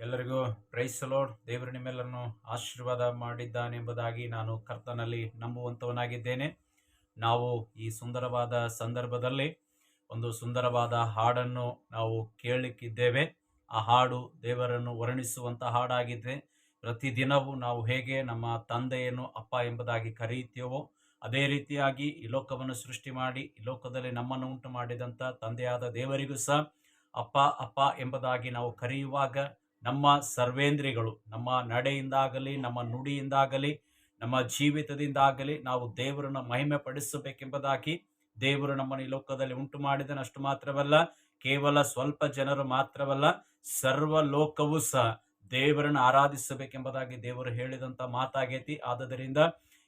ಎಲ್ಲರಿಗೂ price load ದೇವರು ನಿಮ್ಮೆಲ್ಲರನ್ನು ಆಶೀರ್ವಾದ ಮಾಡಿದ್ದಾನೆಂಬುದಾಗಿ ನಾನು ಕರ್ತನಲ್ಲಿ ನಂಬುವಂತವನಾಗಿದ್ದೇನೆ. ನಾವು ಈ ಸುಂದರವಾದ ಸಂದರ್ಭದಲ್ಲಿ ಒಂದು ಸುಂದರವಾದ ಹಾಡನ್ನು ನಾವು ಕೇಳಲಿಕ್ಕಿದ್ದೇವೆ. ಆ ಹಾಡು ದೇವರನ್ನು ವರ್ಣಿಸುವಂಥ ಹಾಡಾಗಿದೆ. ಪ್ರತಿದಿನವೂ ನಾವು ಹೇಗೆ ನಮ್ಮ ತಂದೆಯನ್ನು ಅಪ್ಪ ಎಂಬುದಾಗಿ ಕರೆಯುತ್ತೇವೋ, ಅದೇ ರೀತಿಯಾಗಿ ಈ ಲೋಕವನ್ನು ಸೃಷ್ಟಿ ಮಾಡಿ, ಈ ಲೋಕದಲ್ಲಿ ನಮ್ಮನ್ನು ಉಂಟು ಮಾಡಿದಂಥ ತಂದೆಯಾದ ದೇವರಿಗೂ ಸಹ ಅಪ್ಪ ಅಪ್ಪ ಎಂಬುದಾಗಿ ನಾವು ಕರೆಯುವಾಗ ನಮ್ಮ ಸರ್ವೇಂದ್ರಿಗಳು, ನಮ್ಮ ನಡೆಯಿಂದಾಗಲಿ, ನಮ್ಮ ನುಡಿಯಿಂದಾಗಲಿ, ನಮ್ಮ ಜೀವಿತದಿಂದಾಗಲಿ ನಾವು ದೇವರನ್ನು ಮಹಿಮೆ ಪಡಿಸಬೇಕೆಂಬುದಾಗಿ ದೇವರು ನಮ್ಮನ್ನು ಈ ಲೋಕದಲ್ಲಿ ಉಂಟು ಮಾಡಿದನಷ್ಟು ಮಾತ್ರವಲ್ಲ, ಕೇವಲ ಸ್ವಲ್ಪ ಜನರು ಮಾತ್ರವಲ್ಲ ಸರ್ವ ಲೋಕವೂ ಸಹ ದೇವರನ್ನು ಆರಾಧಿಸಬೇಕೆಂಬುದಾಗಿ ದೇವರು ಹೇಳಿದಂತ ಮಾತಾಗೈತಿ. ಆದ್ದರಿಂದ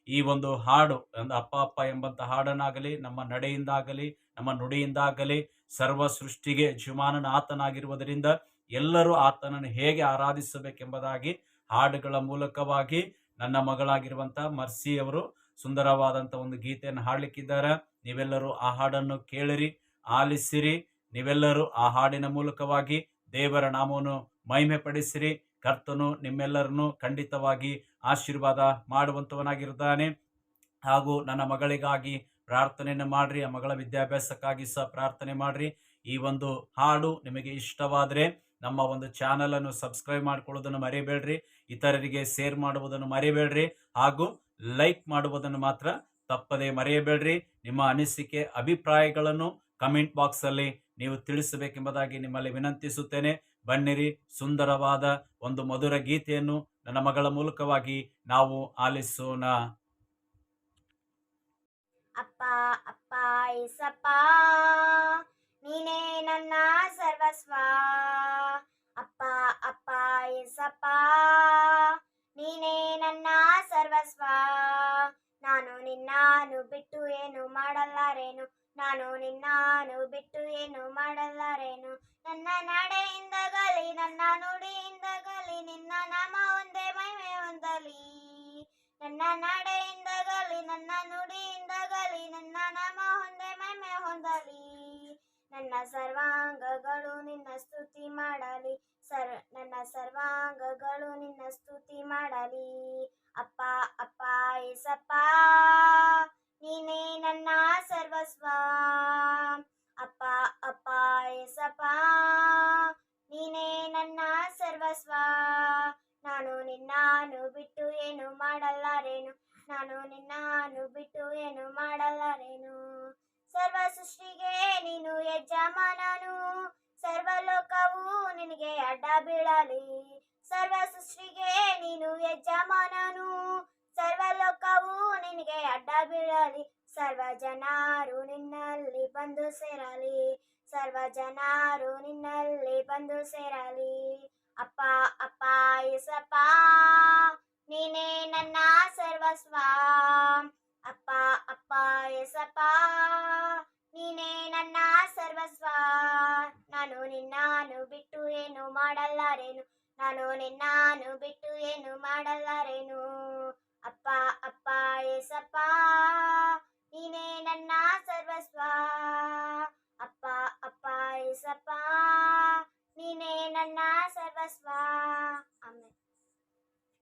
ಈ ಒಂದು ಹಾಡು, ಒಂದು ಅಪ್ಪ ಅಪ್ಪ ಎಂಬಂತ ಹಾಡನ್ನಾಗಲಿ, ನಮ್ಮ ನಡೆಯಿಂದಾಗಲಿ, ನಮ್ಮ ನುಡಿಯಿಂದಾಗಲಿ, ಸರ್ವ ಸೃಷ್ಟಿಗೆ ಜುಮಾನನ ಆತನಾಗಿರುವುದರಿಂದ ಎಲ್ಲರೂ ಆತನನ್ನು ಹೇಗೆ ಆರಾಧಿಸಬೇಕೆಂಬುದಾಗಿ, ಹಾಡುಗಳ ಮೂಲಕವಾಗಿ ನನ್ನ ಮಗಳಾಗಿರುವಂತ ಮರ್ಸಿ ಅವರು ಸುಂದರವಾದಂತ ಒಂದು ಗೀತೆಯನ್ನು ಹಾಡಲಿಕ್ಕಿದ್ದಾರೆ. ನೀವೆಲ್ಲರೂ ಆ ಹಾಡನ್ನು ಕೇಳಿರಿ, ಆಲಿಸಿರಿ. ನೀವೆಲ್ಲರೂ ಆ ಹಾಡಿನ ಮೂಲಕವಾಗಿ ದೇವರ ನಾಮವನ್ನು ಮಹಿಮೆ ಪಡಿಸಿರಿ ಕರ್ತನು ನಿಮ್ಮೆಲ್ಲರನ್ನು ಖಂಡಿತವಾಗಿ ಆಶೀರ್ವಾದ ಮಾಡುವಂತವನಾಗಿರುತ್ತಾನೆ. ಹಾಗೂ ನನ್ನ ಮಗಳಿಗಾಗಿ ಪ್ರಾರ್ಥನೆಯನ್ನು ಮಾಡ್ರಿ, ಆ ಮಗಳ ವಿದ್ಯಾಭ್ಯಾಸಕ್ಕಾಗಿ ಸಹ ಪ್ರಾರ್ಥನೆ ಮಾಡ್ರಿ. ಈ ಒಂದು ಹಾಡು ನಿಮಗೆ ಇಷ್ಟವಾದರೆ ನಮ್ಮ ಒಂದು ಚಾನಲ್ ಅನ್ನು ಸಬ್ಸ್ಕ್ರೈಬ್ ಮಾಡ್ಕೊಳ್ಳೋದನ್ನು ಮರಿಬೇಡ್ರಿ, ಇತರರಿಗೆ ಶೇರ್ ಮಾಡುವುದನ್ನು ಮರಿಬೇಡ್ರಿ ಹಾಗೂ ಲೈಕ್ ಮಾಡುವುದನ್ನು ಮಾತ್ರ ತಪ್ಪದೆ ಮರೆಯಬೇಡ್ರಿ. ನಿಮ್ಮ ಅನಿಸಿಕೆ, ಅಭಿಪ್ರಾಯಗಳನ್ನು ಕಮೆಂಟ್ ಬಾಕ್ಸ್ ಅಲ್ಲಿ ನೀವು ತಿಳಿಸಬೇಕೆಂಬುದಾಗಿ ನಿಮ್ಮಲ್ಲಿ ವಿನಂತಿಸುತ್ತೇನೆ. ಬನ್ನಿರಿ, ಸುಂದರವಾದ ಒಂದು ಮಧುರ ಗೀತೆಯನ್ನು ನನ್ನ ಮಗಳ ಮೂಲಕವಾಗಿ ನಾವು ಆಲಿಸೋಣ. ಅಪ್ಪ ಅಪ್ಪ ಇಸಪ್ಪ ನೀನೇ ನನ್ನ ಸರ್ವಸ್ವ. ನೀನೇ ನನ್ನ ಸರ್ವಸ್ವ. ನಾನು ನಿನ್ನಾನು ಬಿಟ್ಟು ಏನು ಮಾಡಲಾರೇನು? ನಾನು ನಿನ್ನಾನು ಬಿಟ್ಟು ಏನು ಮಾಡಲಾರೇನು? ನನ್ನ ನಡೆಯಿಂದಾಗಲಿ ನನ್ನ ನುಡಿಯಿಂದಾಗಲಿ ನಿನ್ನ ನಾಮ ಒಂದೇ, ಮಹಿಮೆ ಹೊಂದಲಿ. ನನ್ನ ನಡೆಯಿಂದಾಗಲಿ ನನ್ನ ನುಡಿಯಿಂದಾಗಲಿ ನನ್ನ ನಾಮ ಒಂದೇ, ಮಹಿಮೆ ಹೊಂದಲಿ. ನನ್ನ ಸರ್ವಾಂಗಗಳು ನಿನ್ನ ಸ್ತುತಿ ಮಾಡಲಿ. ಸರ್ ನನ್ನ ಸರ್ವಾಂಗಗಳು ನಿನ್ನ ಸ್ತುತಿ ಮಾಡಲಿ. ಅಪ್ಪ ಅಪ್ಪ, ಏಸಪ್ಪ, ನೀನೇ ನನ್ನ ಸರ್ವಸ್ವ. ಅಪ್ಪ ಅಪ್ಪ, ಏಸಪ್ಪ, ನೀನೇ ನನ್ನ ಸರ್ವಸ್ವ. ನಾನು ನಿನ್ನನ್ನು ಬಿಟ್ಟು ಏನು ಮಾಡಲಾರೇನು? ನಾನು ನಿನ್ನನ್ನು ಬಿಟ್ಟು ಏನು ಮಾಡಲಾರೇನು? ಸರ್ವ ಸೃಷ್ಟಿಗೆ ನೀನು ನಿನಗೆ ಅಡ್ಡ ಬೀಳಲಿ ಸರ್ವ ಸೃಷ್ಟಿಗೆ ನೀನು ಯಜಮಾನನು ಸರ್ವಲೋಕವು ನಿನಗೆ ಅಡ್ಡ ಬೀಳಲಿ ಸರ್ವ ಜನರು ನಿನ್ನಲ್ಲಿ ಬಂದು ಸೇರಲಿ ಸರ್ವ ಜನರು ನಿನ್ನಲ್ಲಿ ಬಂದು ಸೇರಲಿ ಅಪ್ಪ ಅಪ್ಪ ಏಸಪ್ಪ ನೀನೇ ನನ್ನ ಸರ್ವಸ್ವ ಮಾಡಲಾರೇನು? ನಾನು ನಿನ್ನಾನು ಬಿಟ್ಟು ಏನು ಮಾಡಲಾರೇನು?